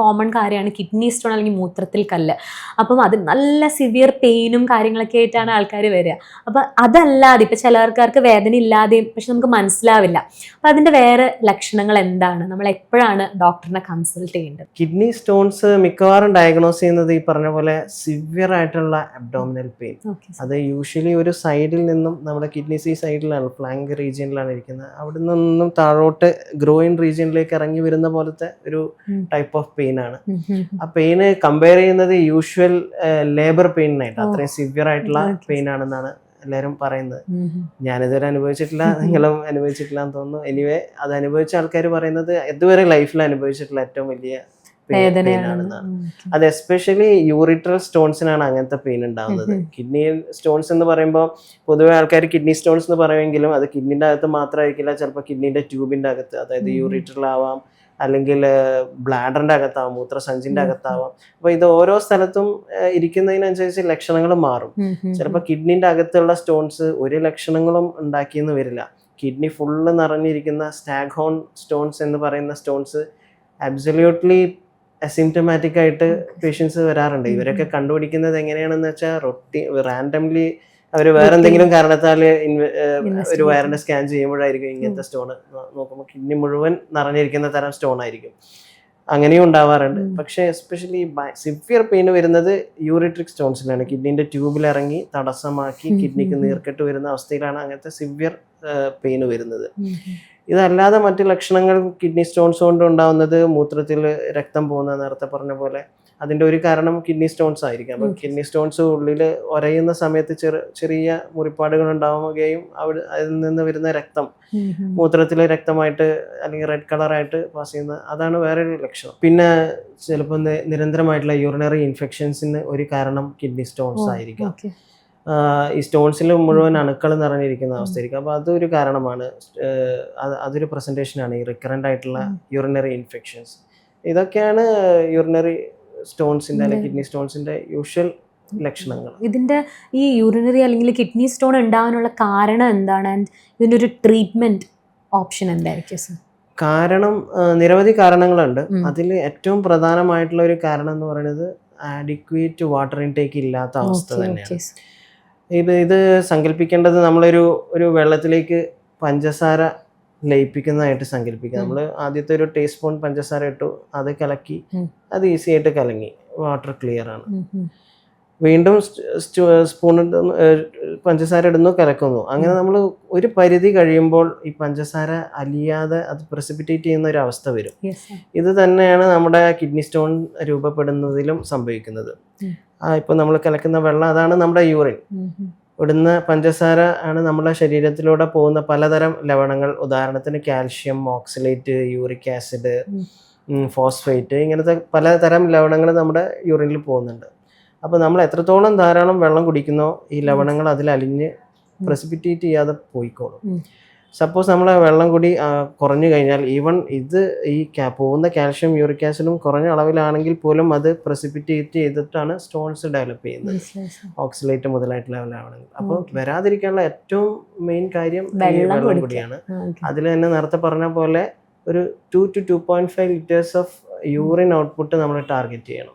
Common കാര്യമാണ്. Kidney stone അല്ലെങ്കിൽ മൂത്രത്തിൽ കല്ല്. അപ്പം അത് നല്ല സിവിയർ പെയിനും കാര്യങ്ങളൊക്കെ ആയിട്ടാണ് ആൾക്കാർ വരിക. അപ്പം അതല്ലാതെ ഇപ്പം ചില ആൾക്കാർക്ക് വേദന ഇല്ലാതെയും പക്ഷെ നമുക്ക് മനസ്സിലാവില്ല. അപ്പം അതിന്റെ വേറെ ലക്ഷണങ്ങൾ എന്താണ്? നമ്മൾ എപ്പോഴാണ് ഡോക്ടറിനെ കൺസൾട്ട് ചെയ്യേണ്ടത്? കിഡ്നി സ്റ്റോൺസ് മിക്കവാറും ഡയഗ്നോസ് ചെയ്യുന്നത് ഈ പറഞ്ഞ പോലെ സിവിയർ ആയിട്ടുള്ള അബ്ഡോമിനൽ പെയിൻ അത് യൂഷ്വലി ഒരു സൈഡിൽ നിന്നും നമ്മുടെ കിഡ്നിസ് ഈ സൈഡിലാണ് ഫ്ലാങ്ക് റീജിയനിലാണ് ഇരിക്കുന്നത്. അവിടെ നിന്നും താഴോട്ട് ഗ്രോയിൻ റീജിയനിലേക്ക് ഇറങ്ങി വരുന്ന പോലത്തെ ഒരു ടൈപ്പ് ഓഫ് പെയിൻ ആണ്. ആ പെയിന് കമ്പയർ ചെയ്യുന്നത് യൂഷ്വൽ ലേബർ പെയിനായിട്ട് അത്രയും സിവിയർ ആയിട്ടുള്ള. പെയിൻ ആണെന്നാണ് എല്ലാവരും പറയുന്നത്. ഞാനിതുവരെ അനുഭവിച്ചിട്ടില്ല നിങ്ങളും അനുഭവിച്ചിട്ടില്ല എന്ന് തോന്നുന്നു. എനിവേ അത് അനുഭവിച്ച ആൾക്കാർ പറയുന്നത് ഇതുവരെ ലൈഫിൽ അനുഭവിച്ചിട്ടുള്ള ഏറ്റവും വലിയ അത് എസ്പെഷ്യലി യൂറിട്രൽ സ്റ്റോൺസിനാണ് അങ്ങനത്തെ പെയിൻ ഉണ്ടാകുന്നത്. കിഡ്നി സ്റ്റോൺസ് എന്ന് പറയുമ്പോൾ പൊതുവെ ആൾക്കാർ കിഡ്നി സ്റ്റോൺസ് എന്ന് പറയുമെങ്കിലും അത് കിഡ്നിന്റെ അകത്ത് മാത്രമായിരിക്കില്ല. ചിലപ്പോൾ കിഡ്നിന്റെ ട്യൂബിന്റെ അകത്ത് അതായത് യൂറിട്രലാവാം യൂറിട്രൽ ആവാം അല്ലെങ്കിൽ ബ്ലാഡറിന്റെ അകത്താവാം മൂത്രസഞ്ചിന്റെ അകത്താവാം. അപ്പൊ ഇത് ഓരോ സ്ഥലത്തും ഇരിക്കുന്നതിനനുസരിച്ച് ലക്ഷണങ്ങൾ മാറും. ചിലപ്പോൾ കിഡ്നിന്റെ അകത്തുള്ള സ്റ്റോൺസ് ഒരു ലക്ഷണങ്ങളും ഉണ്ടാക്കിയെന്ന് വരില്ല. കിഡ്നി ഫുള്ള് നിറഞ്ഞിരിക്കുന്ന സ്റ്റാഗ് ഹോൺ സ്റ്റോൺസ് എന്ന് പറയുന്ന സ്റ്റോൺസ് അബ്സല്യൂട്ട്ലി അസിംറ്റമാറ്റിക് ആയിട്ട് പേഷ്യൻസ് വരാറുണ്ട്. ഇവരൊക്കെ കണ്ടുപിടിക്കുന്നത് എങ്ങനെയാണെന്ന് വെച്ചാൽ റൊട്ടി റാൻഡംലി അവർ വേറെ എന്തെങ്കിലും കാരണത്താൽ ഒരു വയറിന്റെ സ്കാൻ ചെയ്യുമ്പോഴായിരിക്കും ഇങ്ങനത്തെ സ്റ്റോൺ നോക്കുമ്പോൾ കിഡ്നി മുഴുവൻ നിറഞ്ഞിരിക്കുന്ന തരം സ്റ്റോൺ ആയിരിക്കും. അങ്ങനെയും ഉണ്ടാവാറുണ്ട്. പക്ഷെ എസ്പെഷ്യലി സിവിയർ പെയിൻ വരുന്നത് യൂറിട്രിക് സ്റ്റോൺസിലാണ് കിഡ്നിന്റെ ട്യൂബിൽ ഇറങ്ങി തടസ്സമാക്കി കിഡ്നിക്ക് ഉം, ഉം. നീർക്കെട്ട് വരുന്ന അവസ്ഥയിലാണ് അങ്ങനത്തെ സിവിയർ പെയിൻ വരുന്നത്. ഇതല്ലാതെ മറ്റ് ലക്ഷണങ്ങൾ കിഡ്നി സ്റ്റോൺസ് കൊണ്ട് ഉണ്ടാവുന്നത് മൂത്രത്തിൽ രക്തം പോകുന്ന നേരത്തെ പറഞ്ഞ പോലെ അതിന്റെ ഒരു കാരണം കിഡ്നി സ്റ്റോൺസ് ആയിരിക്കാം. അപ്പം കിഡ്നി സ്റ്റോൺസ് ഉള്ളിൽ ഒരയുന്ന സമയത്ത് ചെറു ചെറിയ മുറിപ്പാടുകൾ ഉണ്ടാവുകയും അവിടെ അതിൽ നിന്ന് വരുന്ന രക്തം മൂത്രത്തിലെ രക്തമായിട്ട് അല്ലെങ്കിൽ റെഡ് കളറായിട്ട് പാസ് ചെയ്യുന്ന അതാണ് വേറൊരു ലക്ഷണം. പിന്നെ ചിലപ്പോൾ നിരന്തരമായിട്ടുള്ള യൂറിനറി ഇൻഫെക്ഷൻസിന് ഒരു കാരണം കിഡ്നി സ്റ്റോൺസ് ആയിരിക്കാം. ഈ സ്റ്റോൺസിൽ മുഴുവൻ അണുക്കൾ നിറഞ്ഞിരിക്കുന്ന. അവസ്ഥയായിരിക്കും. അപ്പോൾ അതൊരു കാരണമാണ്. അതൊരു അത് അതൊരു പ്രസന്റേഷനാണ് ഈ റിക്കറന്റ് ആയിട്ടുള്ള. യൂറിനറി ഇൻഫെക്ഷൻസ് ഇതൊക്കെയാണ് യൂറിനറി സ്റ്റോൺസിന്റെ അല്ലെങ്കിൽ. കിഡ്നി സ്റ്റോൺസിന്റെ യൂഷ്വൽ ലക്ഷണങ്ങൾ. ഇതിന്റെ ഈ യൂറിനറി അല്ലെങ്കിൽ കിഡ്നി സ്റ്റോൺ ഉണ്ടാകാനുള്ള കാരണം എന്താണ്? ആൻഡ് ഒരു ട്രീറ്റ്മെന്റ് ഓപ്ഷൻ എന്തായിരിക്കും സർ കാരണം നിരവധി കാരണങ്ങളുണ്ട്. അതിൽ ഏറ്റവും പ്രധാനമായിട്ടുള്ള ഒരു കാരണം എന്ന് പറയുന്നത് ആഡിക്വേറ്റ് വാട്ടർ ഇൻടേക്ക് ഇല്ലാത്ത അവസ്ഥ തന്നെയാണ്. ഇത് ഇത് സങ്കല്പിക്കേണ്ടത് നമ്മളൊരു ഒരു വെള്ളത്തിലേക്ക് പഞ്ചസാര ലയിപ്പിക്കുന്നതായിട്ട് സങ്കല്പിക്കുക. നമ്മൾ ആദ്യത്തെ ഒരു ടീസ്പൂൺ സ്പൂൺ പഞ്ചസാര ഇട്ടു അത് കലക്കി അത് ഈസി ആയിട്ട് കലങ്ങി. വാട്ടർ ക്ലിയർ ആണ് വീണ്ടും സ്പൂൺ പഞ്ചസാര ഇടുന്നു കലക്കുന്നു. അങ്ങനെ നമ്മൾ ഒരു പരിധി കഴിയുമ്പോൾ ഈ പഞ്ചസാര അലിയാതെ അത് പ്രസിപ്പിറ്റേറ്റ് ചെയ്യുന്ന ഒരു അവസ്ഥ വരും. ഇത് തന്നെയാണ് നമ്മുടെ കിഡ്നി സ്റ്റോൺ രൂപപ്പെടുന്നതിലും സംഭവിക്കുന്നത്. ആ ഇപ്പൊ നമ്മൾ കലക്കുന്ന വെള്ളം അതാണ് നമ്മുടെ യൂറിൻ ഇടുന്ന പഞ്ചസാര ആണ് നമ്മുടെ ശരീരത്തിലൂടെ പോകുന്ന പലതരം ലവണങ്ങൾ. ഉദാഹരണത്തിന് calcium oxalate uric acid. Phosphate ഇങ്ങനത്തെ പലതരം ലവണങ്ങൾ നമ്മുടെ യൂറിനിൽ പോകുന്നുണ്ട്. അപ്പോൾ നമ്മൾ എത്രത്തോളം ധാരാളം വെള്ളം കുടിക്കുന്നോ ഈ ലവണങ്ങൾ അതിൽ അലിഞ്ഞ് പ്രസിപ്പിറ്റേറ്റ് ചെയ്യാതെ പോയിക്കോളും. സപ്പോസ് നമ്മൾ വെള്ളം കൂടി കുറഞ്ഞു കഴിഞ്ഞാൽ ഈവൺ ഇത് ഈ പോകുന്ന കാൽഷ്യം യൂറിക് ആസിഡും കുറഞ്ഞ അളവിലാണെങ്കിൽ പോലും അത് പ്രസിപ്പിറ്റേറ്റ് ചെയ്തിട്ടാണ് സ്റ്റോൺസ് ഡെവലപ്പ് ചെയ്യുന്നത്. ഓക്സിലേറ്റ് മുതലായിട്ടുള്ള ലവണങ്ങൾ. അപ്പോൾ വരാതിരിക്കാനുള്ള ഏറ്റവും മെയിൻ കാര്യം വെള്ളം. കൂടിയാണ്. അതിൽ തന്നെ നേരത്തെ പറഞ്ഞ പോലെ ഒരു two two two point five litres of urine output നമ്മൾ ടാർഗറ്റ് ചെയ്യണം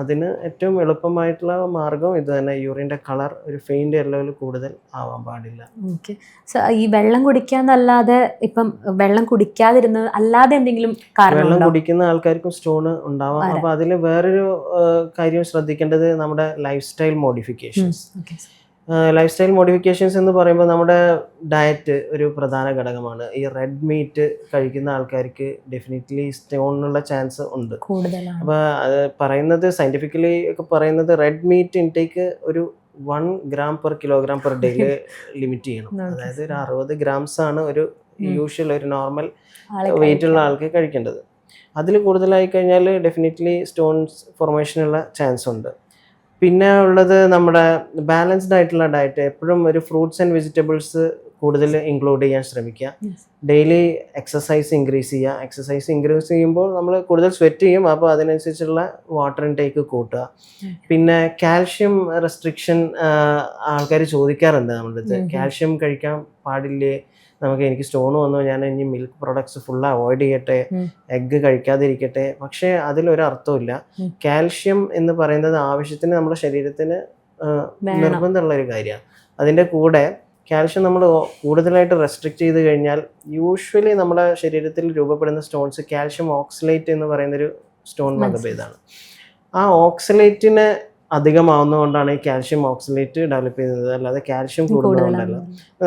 അതിന് ഏറ്റവും എളുപ്പമായിട്ടുള്ള മാർഗം ഇത് തന്നെ യൂറിന്റെ കളർ ഒരു ഫെയിന്റ് യെല്ലോയിൽ കൂടുതൽ ആവാൻ പാടില്ല ഓക്കെ ഈ വെള്ളം കുടിക്കാന്നല്ലാതെ ഇപ്പം വെള്ളം കുടിക്കാതിരുന്നത് അല്ലാതെ എന്തെങ്കിലും വെള്ളം കുടിക്കുന്ന ആൾക്കാർക്കും സ്റ്റോൺ ഉണ്ടാവാം. അപ്പോൾ അതിൽ വേറൊരു കാര്യം ശ്രദ്ധിക്കേണ്ടത് നമ്മുടെ life style. Modifications. Life style modifications എന്ന് പറയുമ്പോൾ നമ്മുടെ ഡയറ്റ് ഒരു പ്രധാന ഘടകമാണ്. ഈ റെഡ് മീറ്റ് കഴിക്കുന്ന ആൾക്കാർക്ക് ഡെഫിനറ്റ്ലി സ്റ്റോണിനുള്ള ചാൻസ് ഉണ്ട്. അപ്പോൾ അത് പറയുന്നത് സയന്റിഫിക്കലി ഒക്കെ പറയുന്നത് റെഡ് മീറ്റ് ഇൻടേക്ക് ഒരു one gram per kilogram per ഡേയിൽ ലിമിറ്റ് ചെയ്യണം. അതായത് ഒരു അറുപത് ഗ്രാംസ് ആണ് ഒരു. യൂഷ്വൽ ഒരു നോർമൽ ആളെ വെയിറ്റ് ഉള്ള കഴിക്കാൻ. ആൾക്ക് കഴിക്കേണ്ടത്. അതിൽ കൂടുതലായി കഴിഞ്ഞാൽ ഡെഫിനറ്റ്ലി സ്റ്റോൺസ് ഫോർമേഷനുള്ള ചാൻസ് ഉണ്ട്. പിന്നെ ഉള്ളത് നമ്മുടെ ബാലൻസ്ഡ് ആയിട്ടുള്ള ഡയറ്റ് എപ്പോഴും ഒരു ഫ്രൂട്ട്സ് ആൻഡ് വെജിറ്റബിൾസ് കൂടുതൽ ഇൻക്ലൂഡ് ചെയ്യാൻ ശ്രമിക്കുക. ഡെയിലി എക്സസൈസ് ഇൻക്രീസ് ചെയ്യുക. എക്സസൈസ് ഇൻക്രീസ് ചെയ്യുമ്പോൾ നമ്മൾ കൂടുതൽ സ്വെറ്റ് ചെയ്യും. അപ്പോൾ അതിനനുസരിച്ചുള്ള വാട്ടർ ഇൻടേക്ക് കൂട്ടുക. പിന്നെ കാൽഷ്യം റെസ്ട്രിക്ഷൻ ആൾക്കാർ ചോദിക്കാറുണ്ട് നമ്മുടെ അടുത്ത്. കാൽഷ്യം കഴിക്കാൻ പാടില്ലേ? നമുക്ക് എനിക്ക് സ്റ്റോൺ വന്നു ഞാൻ ഇനി മിൽക്ക് പ്രൊഡക്ട്സ് ഫുൾ അവോയ്ഡ് ചെയ്യട്ടെ എഗ്ഗ് കഴിക്കാതിരിക്കട്ടെ. പക്ഷേ അതിലൊരു അർത്ഥമില്ല ഉം. കാൽഷ്യം എന്ന് പറയുന്നത് ആവശ്യത്തിന് നമ്മുടെ ശരീരത്തിന് നിർബന്ധമുള്ള ഒരു കാര്യമാണ്. അതിന്റെ കൂടെ കാൽഷ്യം നമ്മൾ കൂടുതലായിട്ട് റെസ്ട്രിക്ട് ചെയ്ത് കഴിഞ്ഞാൽ യൂഷ്വലി നമ്മുടെ ശരീരത്തിൽ രൂപപ്പെടുന്ന സ്റ്റോൺസ് കാൽഷ്യം ഓക്സിലേറ്റ് എന്ന് പറയുന്നൊരു സ്റ്റോൺ വകഭേദമാണ് ആ ഓക്സലേറ്റിന് അധികമാവുന്നതുകൊണ്ടാണ് ഈ കാൽഷ്യം ഓക്സലേറ്റ് ഡെവലപ്പ് ചെയ്യുന്നത്. അല്ലാതെ കാൽഷ്യം കൂടുന്നതുകൊണ്ടല്ല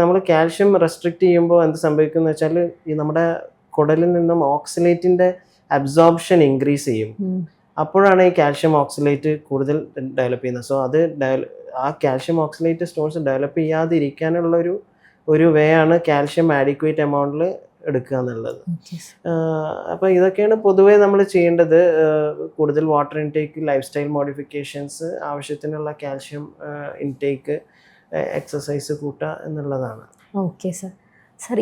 നമ്മൾ കാൽഷ്യം റെസ്ട്രിക്ട് ചെയ്യുമ്പോൾ എന്ത് സംഭവിക്കുന്നു വെച്ചാൽ ഈ നമ്മുടെ കുടലിൽ നിന്നും ഓക്സലേറ്റിന്റെ അബ്സോർപ്ഷൻ ഇൻക്രീസ് ചെയ്യും. അപ്പോഴാണ് ഈ കാൽഷ്യം ഓക്സലേറ്റ് കൂടുതൽ ഡെവലപ്പ് ചെയ്യുന്നത്. സോ അത് ആ കാൽഷ്യം ഓക്സലേറ്റ് സ്റ്റോൺസ് ഡെവലപ്പ് ചെയ്യാതിരിക്കാനുള്ള ഒരു ഒരു വേ ആണ് കാൽഷ്യം ആഡിക്വേറ്റ് എമൗണ്ടിൽ എടുക്കുക എന്നുള്ളത്. അപ്പോൾ ഇതൊക്കെയാണ് പൊതുവേ നമ്മൾ ചെയ്യേണ്ടത്. കൂടുതൽ water intake life style modifications ആവശ്യത്തിനുള്ള കാൽഷ്യം ഇൻടേക്ക് എക്സസൈസ് കൂട്ടുക എന്നുള്ളതാണ്. Okay sir